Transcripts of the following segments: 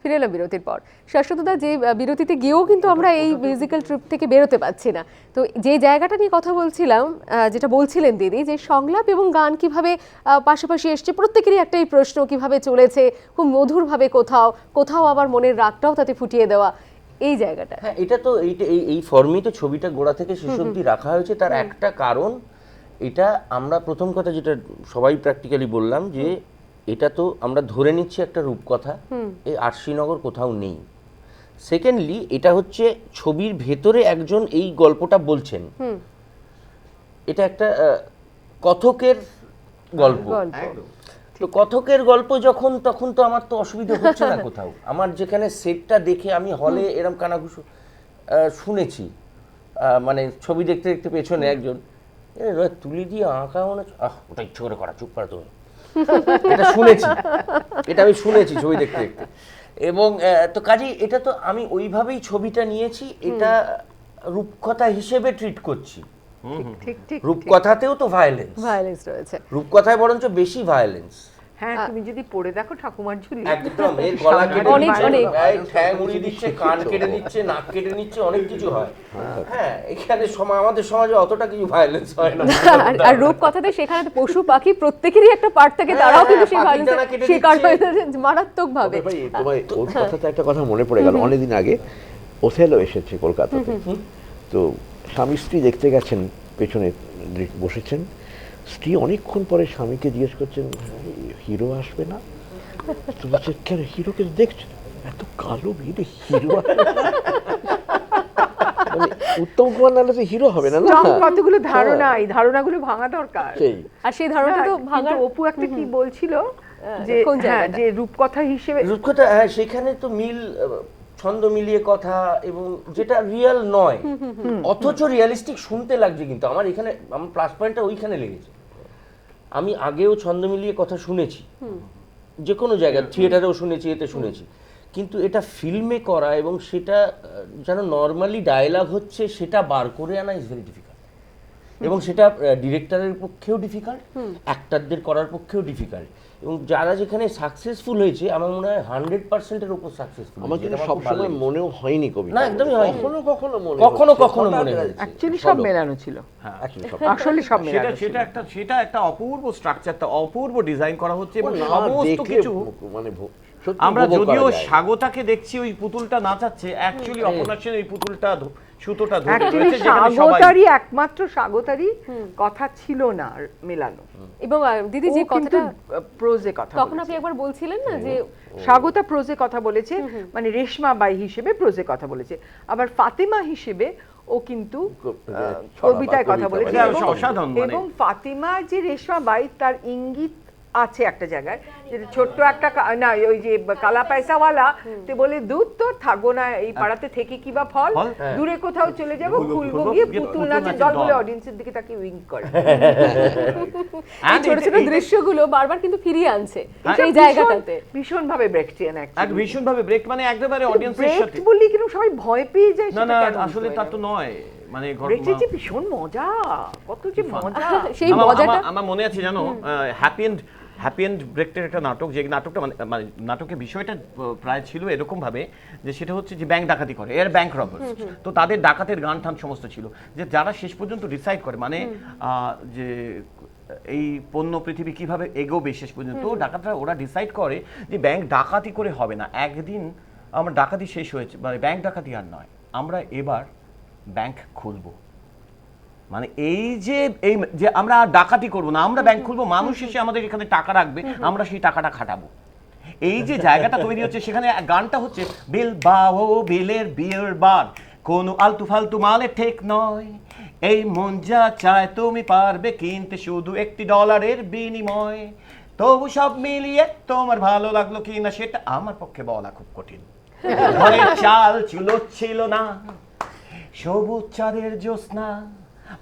ফিরে এলাম বিরতির পর। শাশ্বতদা যে বিরতিতে গিয়েও কিন্তু আমরা এই মিউজিক্যাল ট্রিপ থেকে বেরোতে পারছি না। তো যে জায়গাটা নিয়ে কথা বলছিলাম যেটা বলছিলেন দিদি যে সংলাপ এবং গান কীভাবে পাশাপাশি এসছে প্রত্যেকেরই একটাই প্রশ্ন কীভাবে চলেছে খুব মধুরভাবে কোথাও কোথাও আবার মনের রাগটাও তাতে ফুটিয়ে দেওয়া এই জায়গাটা। হ্যাঁ এটা তো এইটা এই এই ফর্মেই তো ছবিটা গোড়া থেকে শেষ অবধি রাখা হয়েছে। তার একটা কারণ এটা আমরা প্রথম কথা যেটা সবাই প্র্যাকটিক্যালি বললাম যে এটা তো আমরা ধরে নিচ্ছি একটা রূপকথা। এই আরশিনগর কোথাও নেই। সেকেন্ডলি এটা হচ্ছে ছবির ভেতরে একজন এই গল্পটা বলছেন। এটা একটা আহ, কথকের গল্প। তো কথকের গল্প যখন তখন তো আমার তো অসুবিধা হচ্ছে না কোথাও। আমার যেখানে সেটটা দেখে আমি হলে এরম কানাঘুষো আহ, শুনেছি। আহ, মানে ছবি দেখতে দেখতে পেছনে একজন। তুলি দিয়ে আঁকা মনে হচ্ছে, আহ ওটা ইচ্ছে করে করা চুপ করা তুমি এটা শুনেছি। এটা আমি শুনেছি ছবি দেখতে দেখতে। এবং তো কাজেই এটা তো আমি ওইভাবেই ছবিটা নিয়েছি এটা রূপকথা হিসেবে ট্রিট করছি। ঠিক ঠিক রূপকথাতেও তো ভায়োলেন্স ভায়োলেন্স রয়েছে। রূপকথায় বরঞ্চ বেশি ভায়োলেন্স হ্যাঁ তুমি যদি পড়ে দেখো ঠাকুমার ঝুলি। একদম এর গলা কেটে অনেক, অনেক। ঠ্যাং উড়িয়ে দিচ্ছে কান কেটে দিচ্ছে নাক কেটে নিচ্ছে অনেক কিছু হয়। হ্যাঁ এখানে সময় আমাদের সমাজে অতটা কিছু ভায়োলেন্স হয় না। আর- রূপ কথাতে সেখানে তো পশু পাখি প্রত্যেকেরই একটা পার্ট থাকে তারাও কিন্তু সেই হ্যাঁ, ডানা কেটে শিকার। হয়ে যাচ্ছে মারাত্মকভাবে। ভাই তোমার ওর কথাতে একটা কথা মনে পড়ে গেল। অনেকদিন আগে ওথেলো এসেছে কলকাতাতে। তো স্বামী স্ত্রী দেখতে গেছেন পেছনে বসেছেন। স্ত্রী অনেকক্ষণ পরে স্বামীকে জিজ্ঞেস করছেন হিরো আসবে না? তো বলছে কেন? হিরোকে তো দেখছেন এত কালো মেয়ে হিরো মানে উত্তম কুমার নাহলে তো হিরো হবে না না? কতগুলো ধারণা এই ধারণাগুলো ভাঙা দরকার। আর সেই ধারণাটা তো ভাঙার অপু একটা কি বলছিল যে কোন হ্যাঁ? যে রূপকথা হিসেবে রূপকথা হ্যাঁ সেখানে তো মিল ছন্দ মিলিয়ে কথা এবং যেটা রিয়েল নয় অথচ রিয়ালিস্টিক শুনতে লাগছে কিন্তু। আমার এখানে আমার প্লাস পয়েন্টটা ওইখানে লেগেছে। আমি আগেও ছন্দ মিলিয়ে কথা শুনেছি। যে কোনো জায়গায় থিয়েটারেও শুনেছি এতে শুনেছি। কিন্তু এটা ফিল্মে করা এবং সেটা যেন নর্মালি ডায়লগ হচ্ছে সেটা বার করে আনা ইজ ভেরি ডিফিকাল্ট এবং সেটা ডিরেক্টরের পক্ষেও ডিফিকাল্ট অ্যাক্টারদের করার পক্ষেও ডিফিকাল্ট এবং যারা যেখানে সাকসেসফুল হয়েছে আমার মনে হয় হান্ড্রেড পার্সেন্টের উপর সাকসেসফুল আমার কিন্তু সবসময় মনেও হয়নি কবি না, একদমই হয় কখনো কখনো মনে কখনো কখনো মনে হয় অ্যাকচুয়ালি সব মেলানো ছিল। হ্যাঁ আসলে সব সেটা মেলানো সেটা একটা সেটা একটা অপূর্ব স্ট্রাকচার অপূর্ব ডিজাইন করা হচ্ছে এবং না, সমস্ত কিছু মানে আমরা যদিও স্বাগতাকে দেখছি ওই পুতুলটা নাচাচ্ছে অ্যাকচুয়ালি অপর্ণা সেন ওই পুতুলটা সুতোটা ধরে রয়েছে যেখানে সবাই স্বাগতারই একমাত্র স্বাগতারই কথা ছিল না মেলানো। এবং দিদি যে কথাটা প্রোজে কথা তখন আপনি একবার বলছিলেন না যে স্বাগতা প্রোজে কথা বলেছে মানে রেশমা বাই হিসেবে প্রোজে কথা বলেছে। আবার ফাতেমা হিসেবে ও কিন্তু আহ, কবিতায় কথা বলেছে। এবং- মানে। ফাতিমা যে রেশমা বাই তার ইঙ্গিত আছে একটা জায়গায়। ছোট্ট একটা না ওই যে কালা পয়সাওয়ালা তে বলে দুধ তো থাকব না এই পাড়াতে থেকে কি বা ফল? ফল? দূরে কোথাও চলে যাব খুলবো, গিয়ে পুতুল নাচের দল বলে। অডিয়েন্সের দিকে তাকে উইঙ্ক করে। এই ছোট ছোট এই- দৃশ্যগুলো বারবার কিন্তু ফিরিয়ে আনছে হ্যাঁ, সেই ভীষণ- জায়গাটাতে। ভীষণ ভাবে ব্রেকটিয়ান এক ভীষণ ভাবে ব্রেক মানে একেবারে অডিয়েন্সের ব্রেক সাথে। বললি কিন্তু সবাই ভয় পেয়ে যায় না না আসলে তা তো নয় মানে যে ভীষণ মজা কত যে মজা। সেই মজাটা আমার- আমার মনে আছে জানো হ্যাপি এন্ড হ্যাপি এন্ড ব্রেকটের একটা নাটক যে নাটকটা মানে মানে নাটকের বিষয়টা প্রায় ছিল এরকমভাবে যে সেটা হচ্ছে যে ব্যাংক ডাকাতি করে এর ব্যাংক রবার্স তো তাদের ডাকাতের গান টান সমস্ত ছিল। যে যারা শেষ পর্যন্ত ডিসাইড করে মানে যে এই পণ্য পৃথিবী কীভাবে এগোবে শেষ পর্যন্ত ডাকাতরা ওরা ডিসাইড করে যে ব্যাংক ডাকাতি করে হবে না। একদিন আমার ডাকাতি শেষ হয়েছে মানে ব্যাংক ডাকাতি আর নয় আমরা এবার ব্যাংক খুলবো। মানে এই যে এই যে আমরা ডাকাতি করব না, আমরা ব্যাংক খুলবো, মানুষ এসে আমাদের এখানে টাকা রাখবে, আমরা সেই টাকাটা খাটাবো। এই যে জায়গাটা তৈরি হচ্ছে, সেখানে গানটা হচ্ছে, বিল বাও বিলের বিয়ের বার, কোন আলতু ফালতু মালে ঠিক নয়। এই মন যা চায় তুমি পারবে কিনতে, শুধু একটি ডলারের বিনিময়। তবু সব মিলিয়ে তোমার ভালো লাগল কি না সেটা আমার পক্ষে বলা খুব কঠিন। ঘরের চাল চুলো ছিল না। সবুজ চাঁদের জ্যোৎস্না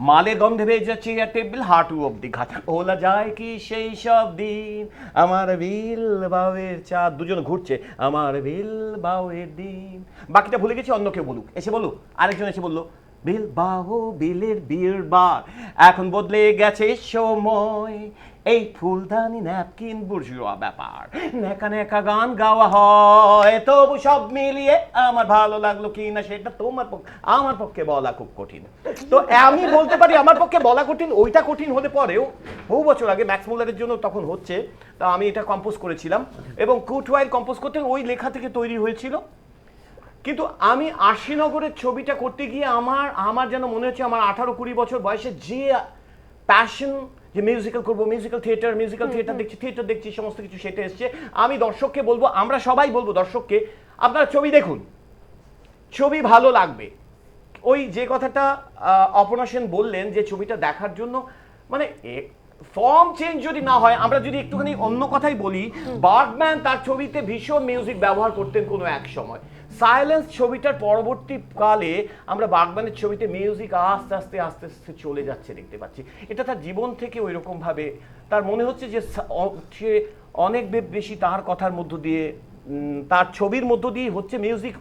মালের গন্ধে ভেজা চেয়ার টেবিল হাঁটু অব্দি ঘাট ওলা যায় কি সেই সব দিন? আমার বিল বাউয়ের চাঁদ। দুজন ঘুরছে, আমার বিল বাউয়ের দিন। বাকিটা ভুলে গেছি, অন্য কেউ বলুক। এসে বলুক, আরেকজন এসে বলল বিল বাহো বিলের বিয়ের বার। এখন বদলে গেছে সময়। এই ফুলদানি ন্যাপকিন বুর্জুয়া ব্যাপার। নেকা নেকা গান গাওয়া হয়। তবু সব মিলিয়ে আমার ভালো লাগল কি না সেটা তোমার পক্ষে আমার পক্ষে বলা খুব কঠিন। তো আমি বলতে পারি আমার পক্ষে বলা কঠিন, ওইটা কঠিন হতে পরেও বহু বছর আগে ম্যাক্স মুলারের জন্য তখন হচ্ছে, তা আমি এটা কম্পোজ করেছিলাম এবং কুটওয়াইল কম্পোজ করতে ওই লেখা থেকে তৈরি হয়েছিল। কিন্তু আমি আশিনগরের ছবিটা করতে গিয়ে আমার আমার যেন মনে হচ্ছে আমার আঠারো কুড়ি বছর বয়সে যে প্যাশন যে মিউজিক্যাল করব মিউজিক্যাল থিয়েটার মিউজিক্যাল থিয়েটার দেখছি থিয়েটার দেখছি সমস্ত কিছু সেটা এসছে। আমি দর্শককে বলব আমরা সবাই বলব দর্শককে আপনারা ছবি দেখুন। ছবি ভালো লাগবে। ওই যে কথাটা অপর্ণা সেন বললেন যে ছবিটা দেখার জন্য মানে ফর্ম চেঞ্জ যদি না হয় আমরা যদি একটুখানি অন্য কথাই বলি বার্গম্যান তার ছবিতে ভীষণ মিউজিক ব্যবহার করতেন কোনো এক সময়। সাইলেন্স ছবিটার পরবর্তীকালে আমরা বাগবানের ছবিতে মিউজিক আস্তে আস্তে আস্তে আস্তে চলে যাচ্ছে দেখতে পাচ্ছি। এটা তার জীবন থেকে ওই রকমভাবে তার মনে হচ্ছে যে সা- অনেক বেশি তার কথার মধ্য দিয়ে তার ছবির মধ্য দিয়ে হচ্ছে মিউজিক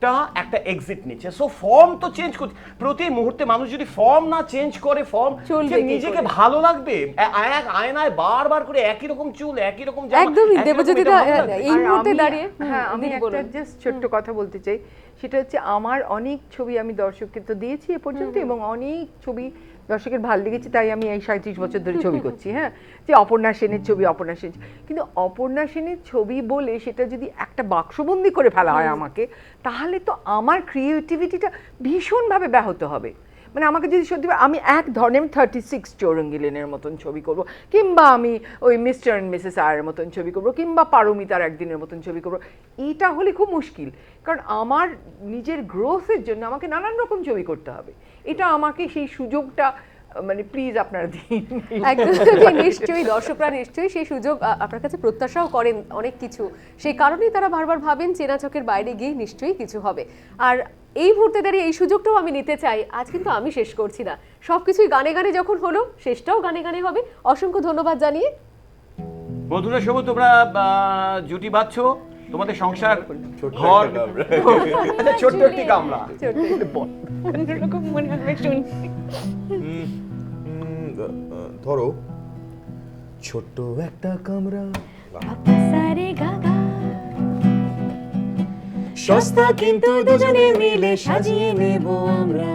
টা একটা এক্সিট নিচ্ছে। সো ফর্ম তো চেঞ্জ করছে। প্রতি মুহূর্তে মানুষ যদি ফর্ম না চেঞ্জ করে ফর্ম চলবে নিজেকে ভালো লাগবে। আয়নায় বারবার করে একই রকম চুল একই রকম জামা, একদমই, দেবজ্যোতি? এই মুহূর্তে আমি- দাঁড়িয়ে, হ্যাঁ আমি একটা জাস্ট ছোট্ট কথা বলতে চাই। সেটা হচ্ছে আমার অনেক ছবি আমি দর্শককে তো দিয়েছি এ পর্যন্ত এবং অনেক ছবি দর্শকের ভালো লেগেছে তাই আমি এই সাঁত্রিশ বছর ধরে ছবি করছি হ্যাঁ? যে অপর্ণা সেনের ছবি অপর্ণা সেন কিন্তু অপর্ণা সেনের ছবি বলে সেটা যদি একটা বাক্সবন্দি করে ফেলা হয় আমাকে তাহলে তো আমার ক্রিয়েটিভিটিটা ভীষণভাবে ব্যাহত হবে। মানে আমাকে যদি সত্যি আমি এক ধরনের থার্টি সিক্স চৌরঙ্গিলেনের মতন ছবি করব, কিংবা আমি ওই মিস্টার অ্যান্ড মিসেস আয়ের মতন ছবি করব, কিংবা পারমিতার একদিনের মতন ছবি করব, এটা হলে খুব মুশকিল। কারণ আমার নিজের গ্রোথের জন্য আমাকে নানান রকম ছবি করতে হবে। এটা আমাকে সেই সুযোগটা মানে প্লিজ আপনারা দিন। একদমই নিশ্চয়ই দর্শকরা নিশ্চয়ই সেই সুযোগ আপনার কাছে প্রত্যাশাও করেন অনেক কিছু। সেই কারণেই তারা বারবার ভাবেন চেনা চোখের বাইরে গিয়ে নিশ্চয়ই কিছু হবে। আর এই মুহূর্তে দাঁড়িয়ে এই সুযোগটাও আমি নিতে চাই আজ কিন্তু আমি শেষ করছি না। সব কিছুই গানে গানে যখন হলো শেষটাও গানে গানে হবে। অসংখ্য ধন্যবাদ জানিয়ে। বন্ধুরা সবু তোমরা জুটি বাঁধছ। তোমাদের সংসার ঘর আচ্ছা, ছোট্ট একটি কামরা অন্যরকম মনে হবে শুনি উম, ধরো ছোট্ট একটা কামরা। সস্তা কিন্তু দুজনে মিলে সাজিয়ে নেব আমরা।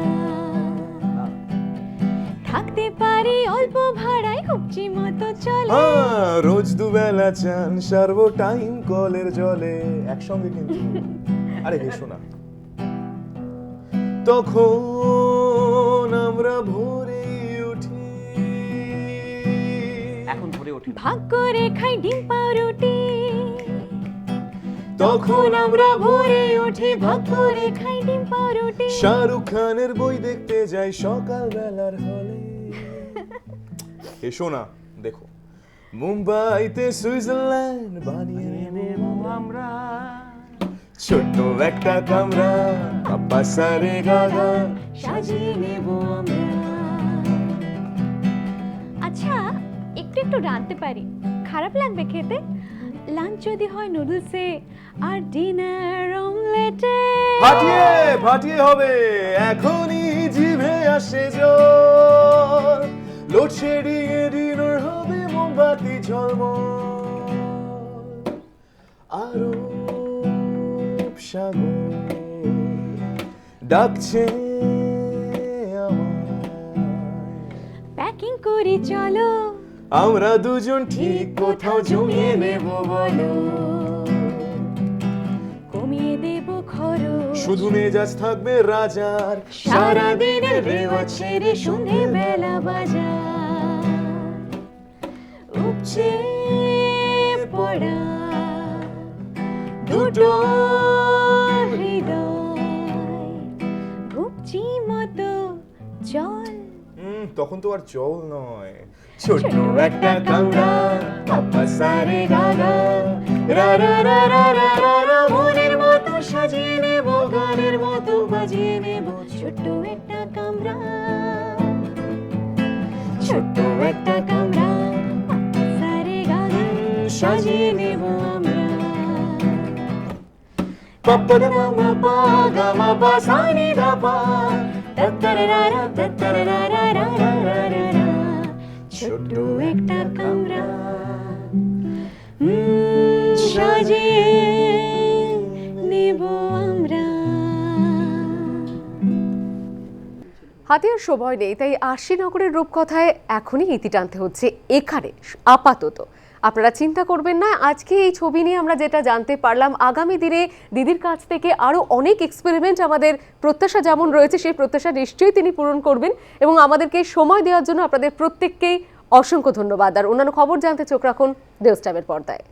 থাকতে পারি অল্প ভাড়ায় হুপচি মতো চলে। হ্যাঁ, রোজ দুবেলা চান সারবো টাইম কলের জলে। একসঙ্গে কিন্তু আরে হেসো না তখন ভাগ করে খাই ডিম পাউরুটি। তখন আমরা ভোরে উঠে ভাগ করে খাই ডিম পাউরুটি। শাহরুখ খানের বই দেখতে যাই সকাল বেলার হলে। এসো না দেখো। মুম্বাইতে সুইজারল্যান্ড বানিয়ে নেব আমরা। ছোট্ট একটা কামরা পাপা সারে গাগা সাজিয়ে নেব আমরা। একটু রাঁধতে পারি। খারাপ লাগবে খেতে? লাঞ্চ যদি হয় নুডলসে আর ডিনার অমলেটে। ফাটিয়ে ফাটিয়ে হবে এখনই জিভে আসে জল। লোডশেডিং এ ডিনার হবে মোমবাতি ঝলমল। আরও সাগর ডাকছে আমায়। প্যাকিং করি চলো। আমরা দুজন ঠিক কোথাও জমিয়ে নেব বলো। কমিয়ে দেব খরচ। শুধু মেজাজ থাকবে রাজার। সারাদিনের রেওয়া ছেড়ে সন্ধে বেলা বাজার। উপচে পড়া দুটো হৃদয়। মতো জল। তখন তো আর জল নয়। ছোট্ট একটা কামরা পাপা সারে গাগা রা রা রা রা রা রা রা মনের মতো সাজিয়ে নেব গানের মতো বাজিয়ে নেব ছোট্ট একটা কামরা ছোট্ট একটা কামরা সারে গাগা সাজিয়ে নেব আমরা পাপ্পা দা মা পা গা মা পা সা ধা পা তাতারারা, তাতারারারারারারা। ছোট্ট একটা কামরা। সাজিয়ে নেব আমরা। হাতে আর সময় নেই তাই আশ্বিনগরের রূপকথায় এখনই ইতি টানতে হচ্ছে এখানে আপাতত। আপনারা চিন্তা করবেন না, আজকে এই ছবি নিয়ে আমরা যেটা জানতে পারলাম, আগামী দিনে দিদির কাছ থেকে আরও অনেক এক্সপেরিমেন্ট আমাদের প্রত্যাশা যেমন রয়েছে, সেই প্রত্যাশা নিশ্চয়ই তিনি পূরণ করবেন এবং আমাদেরকে সময় দেওয়ার জন্য আপনাদের প্রত্যেককেই অসংখ্য ধন্যবাদ। আর অন্যান্য খবর জানতে চোখ রাখুন দেওস্টাবের পর্দায়।